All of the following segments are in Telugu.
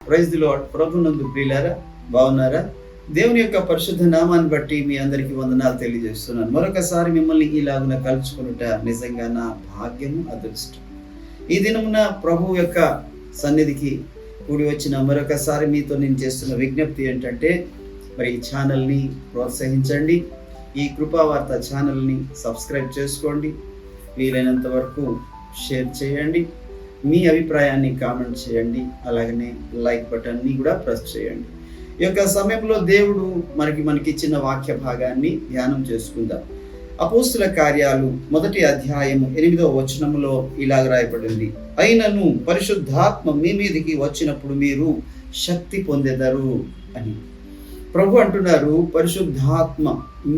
ప్రైజ్ ది ప్రభునందు ప్రియులారా బాగున్నారా? దేవుని యొక్క పరిశుద్ధ నామాన్ని బట్టి మీ అందరికీ వందనాలు తెలియజేస్తున్నాను. మరొకసారి మిమ్మల్ని ఇలాగున కలుసుకునుట నిజంగా నా భాగ్యము అదృష్టం. ఈ దినమున ప్రభు యొక్క సన్నిధికి కూడి వచ్చిన మరొకసారి మీతో నేను చేస్తున్న విజ్ఞప్తి ఏంటంటే మరి ఈ ఛానల్ని ప్రోత్సహించండి. ఈ కృపావార్త ఛానల్ని సబ్స్క్రైబ్ చేసుకోండి. వీలైనంత వరకు షేర్ చేయండి. మీ అభిప్రాయాన్ని కామెంట్ చేయండి. అలాగనే లైక్ బటన్ని కూడా ప్రెస్ చేయండి. ఈ యొక్క సమయంలో దేవుడు మనకి మనకిచ్చిన వాక్య భాగాన్ని ధ్యానం చేసుకుందాం. అపోస్తుల కార్యాలు మొదటి అధ్యాయం ఎనిమిదవ వచనములో ఇలాగ రాయబడింది. అయినను పరిశుద్ధాత్మ మీ మీదికి వచ్చినప్పుడు మీరు శక్తి పొందెదరు అని. ప్రభు అంటున్నారు పరిశుద్ధాత్మ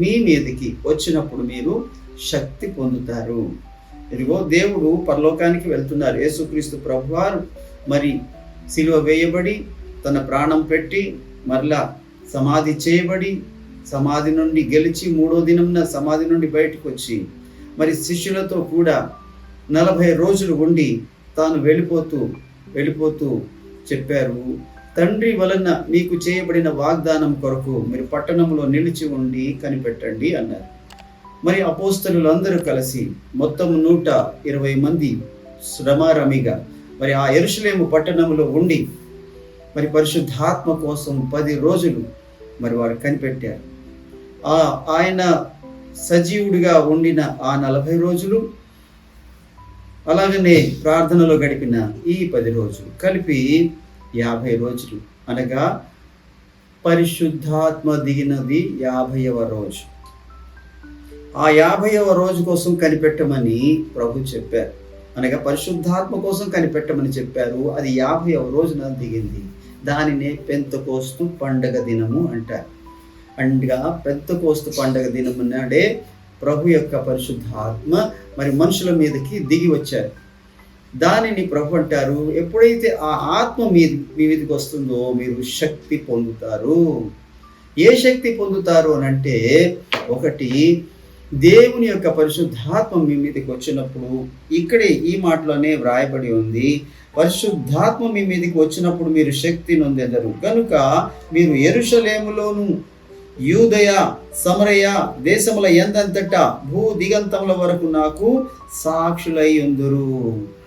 మీ మీదికి వచ్చినప్పుడు మీరు శక్తి పొందుతారు. ఇదిగో దేవుడు పరలోకానికి వెళ్తున్నారు. యేసుక్రీస్తు ప్రభువారు మరి సిలువ వేయబడి తన ప్రాణం పెట్టి మరలా సమాధి చేయబడి సమాధి నుండి గెలిచి మూడో దినంన సమాధి నుండి బయటకు వచ్చి మరి శిష్యులతో కూడా నలభై రోజులు ఉండి తాను వెళ్ళిపోతూ వెళ్ళిపోతూ చెప్పారు. తండ్రి వలన మీకు చేయబడిన వాగ్దానం కొరకు మీరు పట్టణంలో నిలిచి ఉండి కనిపెట్టండి అన్నారు. మరి అపోస్తలులందరూ కలిసి మొత్తం నూట ఇరవై మంది శ్రమారమిగా మరి ఆ ఎరుషులేము పట్టణంలో ఉండి మరి పరిశుద్ధాత్మ కోసం పది రోజులు మరి వారు కనిపెట్టారు. ఆ ఆయన సజీవుడిగా ఉండిన ఆ నలభై రోజులు అలాగనే ప్రార్థనలో గడిపిన ఈ పది రోజులు కలిపి యాభై రోజులు. అనగా పరిశుద్ధాత్మ దిగినది యాభైవ రోజు. ఆ యాభైవ రోజు కోసం కనిపెట్టమని ప్రభు చెప్పారు. అనగా పరిశుద్ధాత్మ కోసం కనిపెట్టమని చెప్పారు. అది యాభైవ రోజున దిగింది. దానినే పెంతకోస్తు పండగ దినము అంటారు. అండగా పెంతకోస్తు పండగ దినము నాడే ప్రభు యొక్క పరిశుద్ధాత్మ మరి మనుషుల మీదకి దిగి వచ్చారు. దానిని ప్రభు అంటారు ఎప్పుడైతే ఆ ఆత్మ మీ మీ మీదకి వస్తుందో మీరు శక్తి పొందుతారు. ఏ శక్తి పొందుతారు అని అంటే ఒకటి దేవుని యొక్క పరిశుద్ధాత్మ మీ మీదకి వచ్చినప్పుడు ఇక్కడే ఈ మాటలోనే వ్రాయబడి ఉంది పరిశుద్ధాత్మ మీ మీదకి వచ్చినప్పుడు మీరు శక్తి నొందెదరు. కనుక మీరు ఎరుషలేములోను యూదయ సమరయ దేశముల ఎంతంతట భూ దిగంతముల వరకు నాకు సాక్షులై ఉందరు.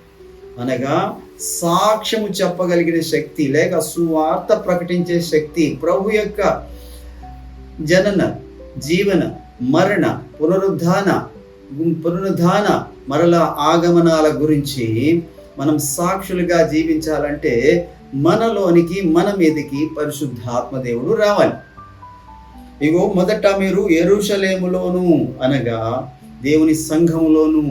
అనగా సాక్ష్యము చెప్పగలిగిన శక్తి లేక సువార్త ప్రకటించే శక్తి ప్రభు యొక్క జనన జీవన మరణ పునరుద్ధాన పునరుద్ధాన మరల ఆగమనాల గురించి మనం సాక్షులుగా జీవించాలంటే మనలోనికి మన మీదకి పరిశుద్ధాత్మ దేవుడు రావాలి. ఇగో మొదట మీరు ఎరుషలేములోను అనగా దేవుని సంఘములోను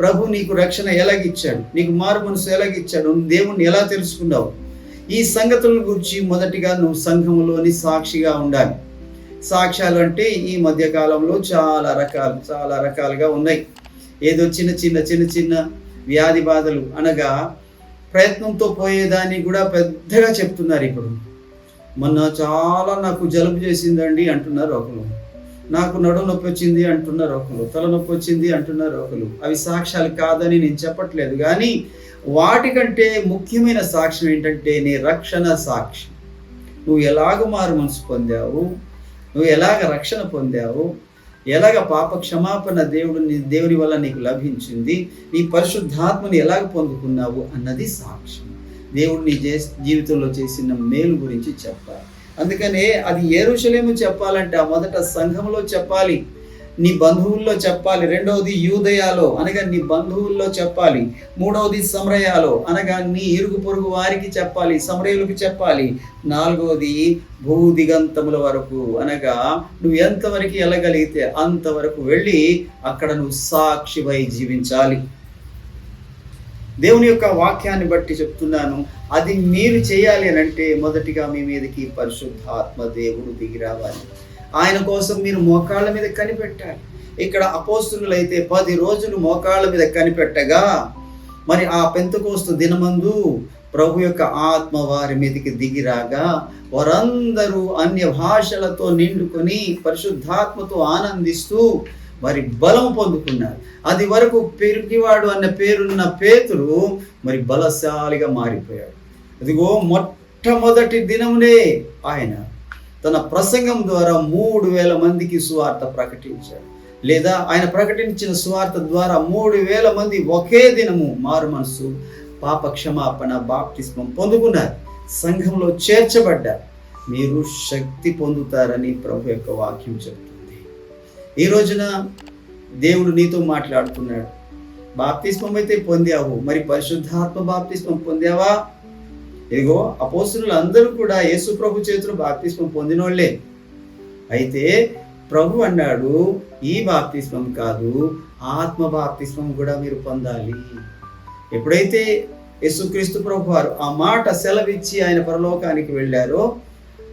ప్రభు నీకు రక్షణ ఎలాగిచ్చాడు? నీకు మారు మనసు ఎలాగిచ్చాడు? దేవుణ్ణి ఎలా తెలుసుకున్నావు? ఈ సంగతుల గురించి మొదటిగా నువ్వు సంఘములోని సాక్షిగా ఉండాలి. సాక్ష్యాలు అంటే ఈ మధ్య కాలంలో చాలా రకాలు చాలా రకాలుగా ఉన్నాయి. ఏదో చిన్న చిన్న చిన్న చిన్న వ్యాధి బాధలు అనగా ప్రయత్నంతో పోయేదాన్ని కూడా పెద్దగా చెప్తున్నారు ఇప్పుడు. మొన్న చాలా నాకు జలుబు చేసిందండి అంటున్నారు ఒకరు. నాకు నడుము నొప్పి వచ్చింది అంటున్నారు ఒకరు తలనొప్పి వచ్చింది అంటున్నారు ఒకరు. అవి సాక్ష్యాలు కాదని నేను చెప్పట్లేదు కానీ వాటికంటే ముఖ్యమైన సాక్ష్యం ఏంటంటే నీ రక్షణ సాక్ష్యం నువ్వు ఎలాగ మారు మనసు పొందావు? నువ్వు ఎలాగ రక్షణ పొందావు? ఎలాగ పాప క్షమాపణ దేవుడు నీ దేవుని వల్ల నీకు లభించింది? నీ పరిశుద్ధాత్మని ఎలాగ పొందుకున్నావు అన్నది సాక్ష్యం. దేవుడు నీ జీవితంలో చేసిన మేలు గురించి చెప్పాలి. అందుకనే అది ఏరుషలేము చెప్పాలంటే ఆ మొదట సంఘంలో చెప్పాలి నీ బంధువుల్లో చెప్పాలి రెండవది యూదయాలో అనగా నీ బంధువుల్లో చెప్పాలి మూడవది సమరయాలో అనగా నీ ఇరుగు పొరుగు వారికి చెప్పాలి సమరయులకు చెప్పాలి నాలుగవది భూ దిగంతముల వరకు అనగా నువ్వు ఎంతవరకు వెళ్ళగలిగితే అంతవరకు వెళ్ళి అక్కడ నువ్వు సాక్షివై జీవించాలి. దేవుని యొక్క వాక్యాన్ని బట్టి చెప్తున్నాను. అది మీరు చేయాలి అని అంటే మొదటిగా మీ మీదకి పరిశుద్ధాత్మ దేవుడు దిగి రావాలి. ఆయన కోసం మీరు మోకాళ్ళ మీద కనిపెట్టాలి. ఇక్కడ అపోస్తులు అయితే పది రోజులు మోకాళ్ళ మీద కనిపెట్టగా మరి ఆ పెంతకోస్తు దినమందు ప్రభు యొక్క ఆత్మ వారి మీదకి దిగిరాగా వారందరూ అన్య భాషలతో నిండుకొని పరిశుద్ధాత్మతో ఆనందిస్తూ మరి బలం పొందుకున్నారు. అది వరకు పెరిగివాడు అన్న పేరున్న పేతురు మరి బలశాలిగా మారిపోయాడు. అదిగో మొట్టమొదటి దినమునే ఆయన తన ప్రసంగం ద్వారా మూడు వేల మందికి సువార్త ప్రకటించాడు. లేదా ఆయన ప్రకటించిన సువార్త ద్వారా మూడు వేల మంది ఒకే దినము మారు మనసు పాప క్షమాపణ బాప్తిస్మం పొందుకున్నారు. సంఘంలో చేర్చబడ్డారు. మీరు శక్తి పొందుతారని ప్రభు యొక్క వాక్యం చెప్తారు ఈ రోజున దేవుడు నీతో మాట్లాడుతున్నాడు. బాప్తిస్మం అయితే పొందావు. మరి పరిశుద్ధాత్మ బాప్తిస్మం పొందావా? ఇదిగో అపోసులు అందరూ కూడా యేసు ప్రభు చేతులు బాప్తిస్మం పొందినోళ్ళే అయితే ప్రభు అన్నాడు ఈ బాప్తిస్మం కాదు ఆత్మ బాప్తిస్మం కూడా మీరు పొందాలి. ఎప్పుడైతే యేసుక్రీస్తు ప్రభు వారు ఆ మాట సెలవిచ్చి ఆయన పరలోకానికి వెళ్ళారో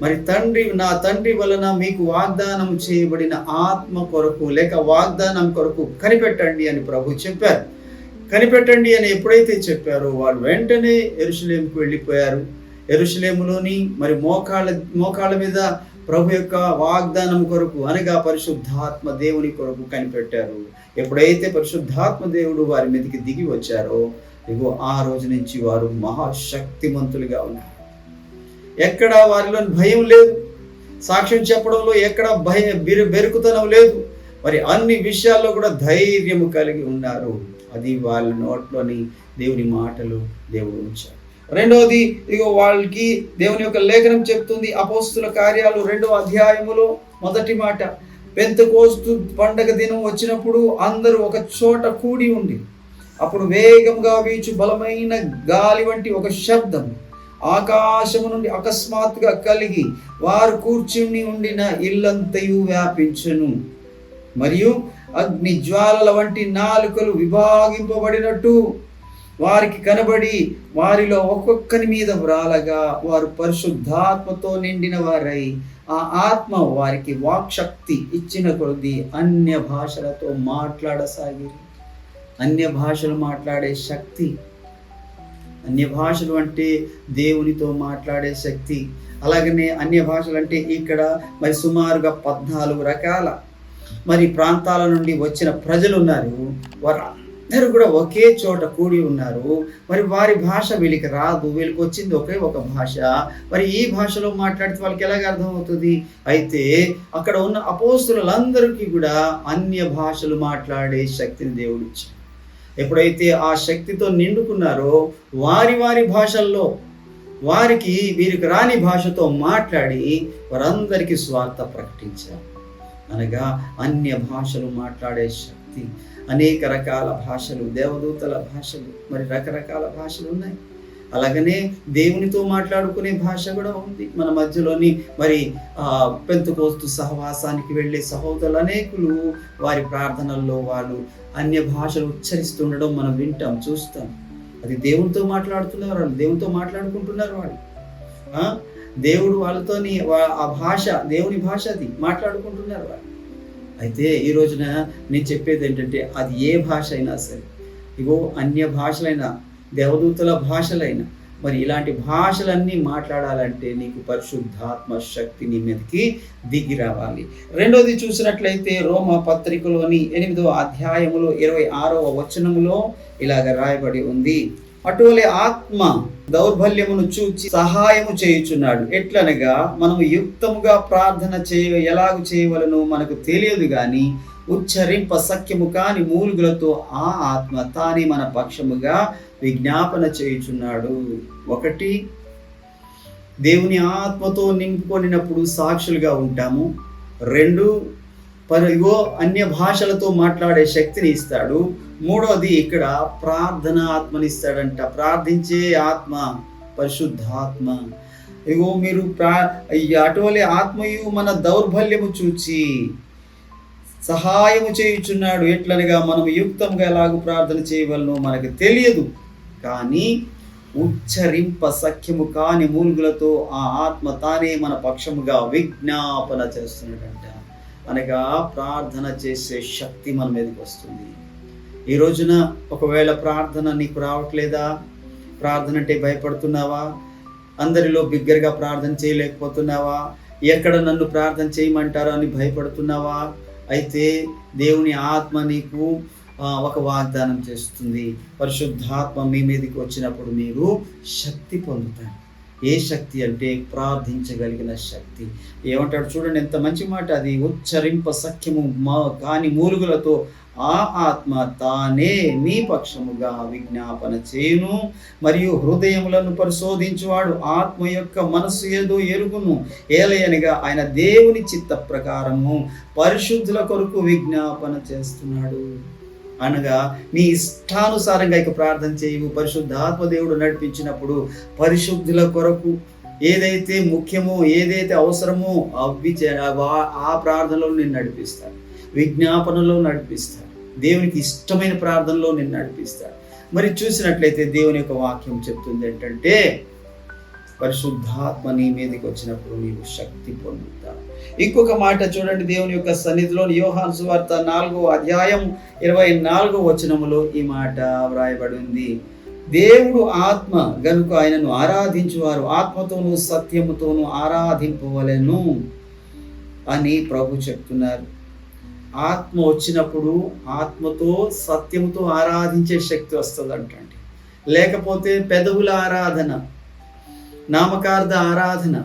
మరి తండ్రి నా తండ్రి వలన మీకు వాగ్దానం చేయబడిన ఆత్మ కొరకు లేక వాగ్దానం కొరకు కనిపెట్టండి అని ప్రభు చెప్పారు. కనిపెట్టండి అని ఎప్పుడైతే చెప్పారో వాళ్ళు వెంటనే ఎరుషులేముకు వెళ్ళిపోయారు. ఎరుసలేములోని మరి మోకాళ్ళ మోకాళ్ళ మీద ప్రభు యొక్క వాగ్దానం కొరకు అనగా పరిశుద్ధాత్మ దేవుని కొరకు కనిపెట్టారు. ఎప్పుడైతే పరిశుద్ధాత్మ దేవుడు వారి మీదకి దిగి వచ్చారో ఇగో ఆ రోజు నుంచి వారు మహాశక్తిమంతులుగా ఉన్నారు. ఎక్కడ వారిలో భయం లేదు. సాక్ష్యం చెప్పడంలో ఎక్కడ భయ బెరు బెరుకుతనం లేదు. మరి అన్ని విషయాల్లో కూడా ధైర్యము కలిగి ఉన్నారు. అది వాళ్ళ నోట్లోని దేవుని మాటలు దేవుడు ఉంచారు రెండవది ఇగో వాళ్ళకి దేవుని యొక్క లేఖనం చెప్తుంది అపోస్తుల కార్యాలు రెండవ అధ్యాయములో మొదటి మాట. పెంతకోస్తు పండగ దినం వచ్చినప్పుడు అందరూ ఒక చోట కూడి ఉండి అప్పుడు వేగంగా వీచు బలమైన గాలి వంటి ఒక శబ్దం ఆకాశము నుండి అకస్మాత్తుగా కలిగి వారు కూర్చుని ఉండిన ఇల్లంతయు వ్యాపించను. మరియు అగ్ని జ్వాలల వంటి నాలుకలు విభాగింపబడినట్టు వారికి కనబడి వారిలో ఒక్కొక్కరి మీద వ్రాలగా వారు పరిశుద్ధాత్మతో నిండిన వారై ఆ ఆత్మ వారికి వాక్శక్తి ఇచ్చిన కొద్ది అన్య భాషలతో మాట్లాడసాగిరి. అన్య భాషలు మాట్లాడే శక్తి అన్య భాషలు అంటే దేవునితో మాట్లాడే శక్తి. అలాగనే అన్య భాషలు అంటే ఇక్కడ మరి సుమారుగా పద్నాలుగు రకాల మరి ప్రాంతాల నుండి వచ్చిన ప్రజలు ఉన్నారు వారు అందరూ కూడా ఒకే చోట కూడి ఉన్నారు. మరి వారి భాష వీళ్ళకి రాదు. వీళ్ళకి వచ్చింది ఒకే ఒక భాష. మరి ఈ భాషలో మాట్లాడితే వాళ్ళకి ఎలాగ అర్థమవుతుంది? అయితే అక్కడ ఉన్న అపోస్తులందరికీ కూడా అన్య భాషలు మాట్లాడే శక్తిని దేవుడు ఎప్పుడైతే ఆ శక్తితో నిండుకున్నారో వారి వారి భాషల్లో వారికి వీరికి రాని భాషతో మాట్లాడి వారందరికీ స్వార్థ ప్రకటించారు. అనగా అన్య భాషలు మాట్లాడే శక్తి అనేక రకాల భాషలు దేవదూతల భాషలు మరి రకరకాల భాషలు ఉన్నాయి. అలాగనే దేవునితో మాట్లాడుకునే భాష కూడా ఉంది. మన మధ్యలోని మరి ఆ పెంతుకోస్తు సహవాసానికి వెళ్ళే సహోదరులు అనేకులు వారి ప్రార్థనల్లో వాళ్ళు అన్య భాషలు ఉచ్చరిస్తుండడం మనం వింటాం చూస్తాం. అది దేవునితో మాట్లాడుతున్నారు వాళ్ళు దేవునితో మాట్లాడుకుంటున్నారు వాళ్ళు. దేవుడు వాళ్ళతోని వా- ఆ భాష దేవుని భాష అది మాట్లాడుకుంటున్నారు వాళ్ళు. అయితే ఈ రోజున నేను చెప్పేది ఏంటంటే అది ఏ భాష అయినా సరే ఇగో అన్య భాషలైనా దేవదూతల భాషలైన. మరి ఇలాంటి భాషలన్నీ మాట్లాడాలంటే నీకు పరిశుద్ధాత్మ శక్తి నీ మీదకి దిగి రావాలి. రెండోది చూసినట్లయితే రోమ పత్రికలోని ఎనిమిదవ అధ్యాయములో ఇరవై ఆరవ వచనములో ఇలాగ రాయబడి ఉంది. అటువలే ఆత్మ దౌర్బల్యమును చూచి సహాయము చేయుచున్నాడు. ఎట్లనగా మనము యుక్తముగా ప్రార్థన చేయ ఎలాగ చేయవలనో మనకు తెలియదు కానీ ఉచ్చరింప సఖ్యము కాని మూలుగులతో ఆ ఆత్మ తానే మన పక్షముగా విజ్ఞాపన చేయుచున్నాడు. ఒకటి దేవుని ఆత్మతో నింపుకొనినప్పుడు సాక్షులుగా ఉంటాము. రెండు పరిగో అన్య భాషలతో మాట్లాడే శక్తిని ఇస్తాడు. మూడవది ఇక్కడ ప్రార్థన ఆత్మనిస్తాడంట. ప్రార్థించే ఆత్మ పరిశుద్ధాత్మ. ఇగో మీరు ప్రా అటువలే ఆత్మయు మన దౌర్బల్యము చూచి సహాయము చేయుచున్నాడు ఎట్లనగా మనం యుక్తంగా ఎలాగూ ప్రార్థన చేయవలనో మనకు తెలియదు. కానీ ఉచ్చరింప సఖ్యము కాని మూలుగులతో ఆ ఆత్మ తానే మన పక్షముగా విజ్ఞాపన చేస్తున్నాడంట అనగా ప్రార్థన చేసే శక్తి మన మీదకి వస్తుంది. ఈ రోజున ఒకవేళ ప్రార్థన నీకు రావట్లేదా? ప్రార్థన అంటే భయపడుతున్నావా? అందరిలో బిగ్గరగా ప్రార్థన చేయలేకపోతున్నావా? ఎక్కడ నన్ను ప్రార్థన చేయమంటారో అని భయపడుతున్నావా? అయితే దేవుని ఆత్మ నీకు ఒక వాగ్దానం చేస్తుంది. పరిశుద్ధాత్మ మీ మీదకి వచ్చినప్పుడు మీరు శక్తి పొందుతారు. ఏ శక్తి అంటే ప్రార్థించగలిగిన శక్తి. ఏమంటాడు చూడండి ఎంత మంచి మాట అది. ఉచ్చరింప సఖ్యము మా కాని మూలుగులతో ఆ ఆత్మ తానే మీ పక్షముగా విజ్ఞాపన చేయును మరియు హృదయములను పరిశోధించువాడు ఆత్మ యొక్క మనస్సు ఏదో ఎరుగును. ఏలయనగా ఆయన దేవుని చిత్త ప్రకారము పరిశుద్ధుల కొరకు విజ్ఞాపన చేస్తున్నాడు. అనగా నీ ఇష్టానుసారంగా ఇక ప్రార్థన చేయవు. పరిశుద్ధాత్మ దేవుడు నడిపించినప్పుడు పరిశుద్ధుల కొరకు ఏదైతే ముఖ్యమో ఏదైతే అవసరమో అవి ఆ- ప్రార్థనలో నేను నడిపిస్తాను విజ్ఞాపనలో నడిపిస్తాను దేవునికి ఇష్టమైన ప్రార్థనలో నేను నడిపిస్తాడు. మరి చూసినట్లయితే దేవుని యొక్క వాక్యం చెప్తుంది ఏంటంటే పరిశుద్ధాత్మ నీ మీదకి వచ్చినప్పుడు నీవు శక్తి పొందుతావు. ఇంకొక మాట చూడండి దేవుని యొక్క సన్నిధిలో యోహాన్ సువార్త నాలుగో అధ్యాయం ఇరవై నాలుగో వచనములో ఈ మాట వ్రాయబడి ఉంది దేవుడు ఆత్మ గనుక ఆయనను ఆరాధించువారు ఆత్మతోనూ సత్యముతోనూ ఆరాధింపవలెను అని ప్రభు చెప్తున్నారు. ఆత్మ వచ్చినప్పుడు ఆత్మతో సత్యముతో ఆరాధించే శక్తి వస్తుంది అంటండి లేకపోతే పెదవుల ఆరాధన నామకార్థ ఆరాధన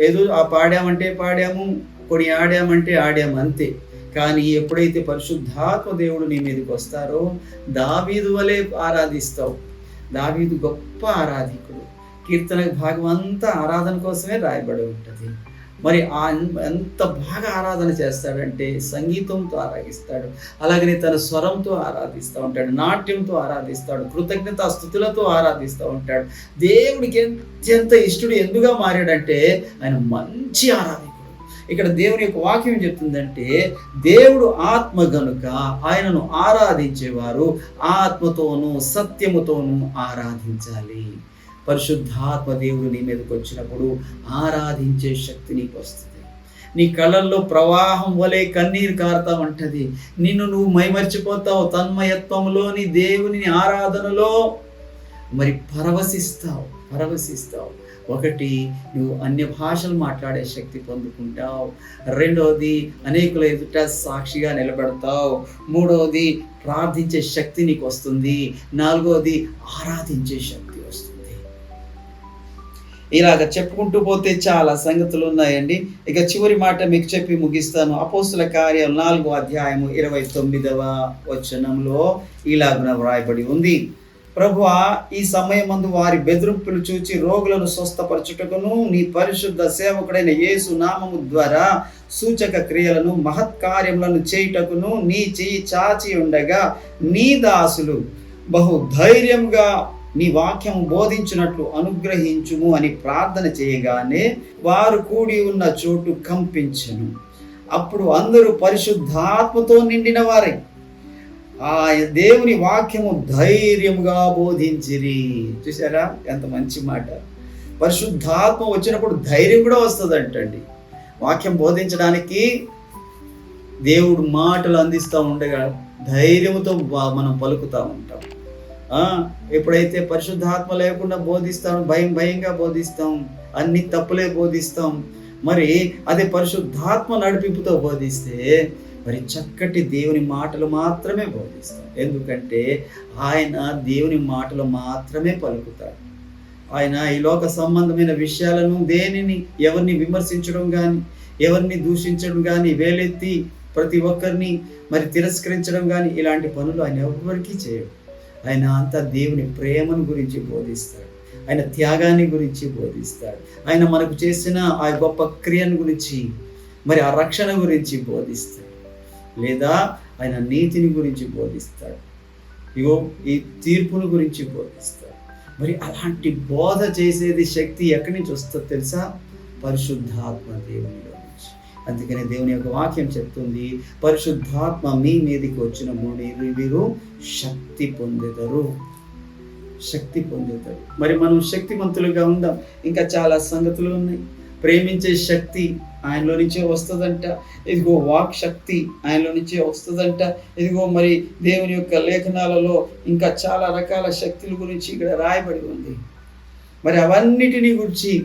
ఏదో ఆ పాడామంటే పాడాము కొన్ని ఆడామంటే ఆడాము అంతే. కానీ ఎప్పుడైతే పరిశుద్ధాత్మ దేవుడు నీ మీదకి వస్తారో దావీదు వలె ఆరాధిస్తావు. దావీదు గొప్ప ఆరాధికుడు. కీర్తన భాగం అంతా ఆరాధన కోసమే రాయబడి ఉంటుంది. మరి ఆ ఎంత బాగా ఆరాధన చేస్తాడంటే సంగీతంతో ఆరాధిస్తాడు. అలాగనే తన స్వరంతో ఆరాధిస్తూ ఉంటాడు. నాట్యంతో ఆరాధిస్తాడు. కృతజ్ఞత స్థుతులతో ఆరాధిస్తూ ఉంటాడు. దేవుడికి అత్యంత ఇష్టడు ఎందుగా మారాడంటే ఆయన మంచి ఆరాధికుడు. ఇక్కడ దేవుని యొక్క వాక్యం చెప్తుందంటే దేవుడు ఆత్మ గనుక ఆయనను ఆరాధించేవారు ఆత్మతోనూ సత్యముతోనూ ఆరాధించాలి. పరిశుద్ధాత్మ దేవుడు నీ మీదకి వచ్చినప్పుడు ఆరాధించే శక్తి నీకు వస్తుంది. నీ కళ్ళల్లో ప్రవాహం వలె కన్నీరు కారుతామంటది నిన్ను నువ్వు మైమర్చిపోతావు. తన్మయత్వంలోని దేవుని ఆరాధనలో మరి పరవశిస్తావు. పరవశిస్తావు. ఒకటి నువ్వు అన్య భాషలు మాట్లాడే శక్తి పొందుకుంటావు. రెండవది అనేకుల ఎదుట సాక్షిగా నిలబెడతావు. మూడవది ప్రార్థించే శక్తి నీకు వస్తుంది. నాలుగవది ఆరాధించే శక్తి ఇలాగ చెప్పుకుంటూ పోతే చాలా సంగతులు ఉన్నాయండి. ఇక చివరి మాట మీకు చెప్పి ముగిస్తాను. అపోస్తుల కార్యం నాలుగో అధ్యాయము ఇరవై తొమ్మిదవ వచనంలో ఇలాగున వ్రాయబడి ఉంది. ప్రభువ ఈ సమయమందు వారి బెదిరింపులు చూచి రోగులను స్వస్థపరచుటకును నీ పరిశుద్ధ సేవకుడైన యేసు నామము ద్వారా సూచక క్రియలను మహత్కార్యములను చేయుటకును నీ చెయ్యి చాచి ఉండగా నీ దాసులు బహు ధైర్యంగా నీ వాక్యం బోధించినట్లు అనుగ్రహించుము అని ప్రార్థన చేయగానే వారు కూడి ఉన్న చోటు కంపించను. అప్పుడు అందరూ పరిశుద్ధాత్మతో నిండిన వారై. ఆ దేవుని వాక్యము ధైర్యముగా బోధించిరి. చూసారా ఎంత మంచి మాట. పరిశుద్ధాత్మ వచ్చినప్పుడు ధైర్యం కూడా వస్తుంది అంటండి వాక్యం బోధించడానికి దేవుడు మాటలు అందిస్తూ ఉండగా ధైర్యంతో మనం పలుకుతూ ఉంటాం. ఎప్పుడైతే పరిశుద్ధాత్మ లేకుండా బోధిస్తాం భయం భయంగా బోధిస్తాం అన్ని తప్పులే బోధిస్తాం మరి అదే పరిశుద్ధాత్మ నడిపింపుతో బోధిస్తే మరి చక్కటి దేవుని మాటలు మాత్రమే బోధిస్తాం. ఎందుకంటే ఆయన దేవుని మాటలు మాత్రమే పలుకుతాడు. ఆయన ఈ లోక సంబంధమైన విషయాలను దేనిని ఎవరిని విమర్శించడం కానీ ఎవరిని దూషించడం కానీ వేలెత్తి ప్రతి ఒక్కరిని మరి తిరస్కరించడం కానీ ఇలాంటి పనులు ఆయన ఎవరికీ చేయడు. ఆయన అంతా దేవుని ప్రేమను గురించి బోధిస్తాడు. ఆయన త్యాగాన్ని గురించి బోధిస్తాడు. ఆయన మనకు చేసిన ఆ గొప్ప క్రియను గురించి మరి ఆ రక్షణ గురించి బోధిస్తాడు. లేదా ఆయన నీతిని గురించి బోధిస్తాడు. ఇగో ఈ తీర్పును గురించి బోధిస్తాడు. మరి అలాంటి బోధ చేసేది శక్తి ఎక్కడి నుంచి వస్తుందో తెలుసా? పరిశుద్ధాత్మ దేవునిలో. అందుకనే దేవుని యొక్క వాక్యం చెప్తుంది పరిశుద్ధాత్మ మీ మీదకి వచ్చినప్పుడు మీరు శక్తి పొందుతారు. శక్తి పొందుతారు. మరి మనం శక్తివంతులుగా ఉందాం. ఇంకా చాలా సంగతులు ఉన్నాయి. ప్రేమించే శక్తి ఆయనలో నుంచే వస్తుందంట. ఇదిగో వాక్ శక్తి ఆయనలో నుంచే వస్తుందంట. ఇదిగో మరి దేవుని యొక్క లేఖనాలలో ఇంకా చాలా రకాల శక్తుల గురించి ఇక్కడ రాయబడి ఉంది. మరి అవన్నిటిని గురించి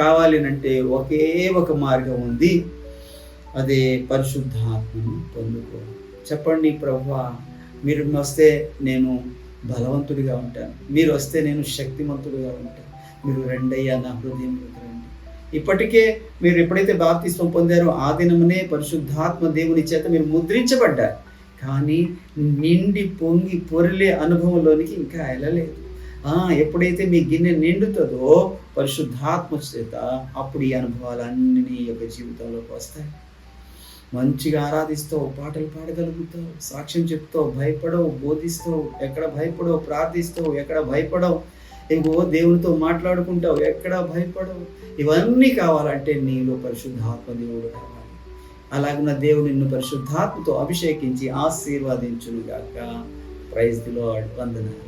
కావాలినంటే ఒకే ఒక మార్గం ఉంది. అదే పరిశుద్ధాత్మను పొందుకో చెప్పండి ప్రభా మీరు వస్తే నేను బలవంతుడిగా ఉంటాను. మీరు వస్తే నేను శక్తిమంతుడిగా ఉంటాను. మీరు రెండయ్యా నా హృదయంలోకి రండి. ఇప్పటికే మీరు ఎప్పుడైతే బాప్తిస్వం పొందారో ఆ దినమునే పరిశుద్ధాత్మ దేవుని చేత మీరు ముద్రించబడ్డారు. కానీ నిండి పొంగి పొరిలే అనుభవంలోనికి ఇంకా వెళ్ళలేదు ఎప్పుడైతే మీ గిన్నె నిండుతుందో పరిశుద్ధాత్మ చేత అప్పుడు ఈ అనుభవాలు అన్ని నీ యొక్క జీవితంలోకి వస్తాయి. మంచిగా ఆరాధిస్తావు పాటలు పాడగలుగుతావు సాక్ష్యం చెప్తావు భయపడవు బోధిస్తావు ఎక్కడ భయపడవు ప్రార్థిస్తావు ఎక్కడ భయపడవు ఇంకో దేవునితో మాట్లాడుకుంటావు ఎక్కడ భయపడవు ఇవన్నీ కావాలంటే నీలో పరిశుద్ధాత్మ దేవుడు కావాలి. అలాగున్న దేవుడు నిన్ను పరిశుద్ధాత్మతో అభిషేకించి ఆశీర్వాదించునుగాక. ప్రైజ్ ప్రైజ్లో వందనాలు.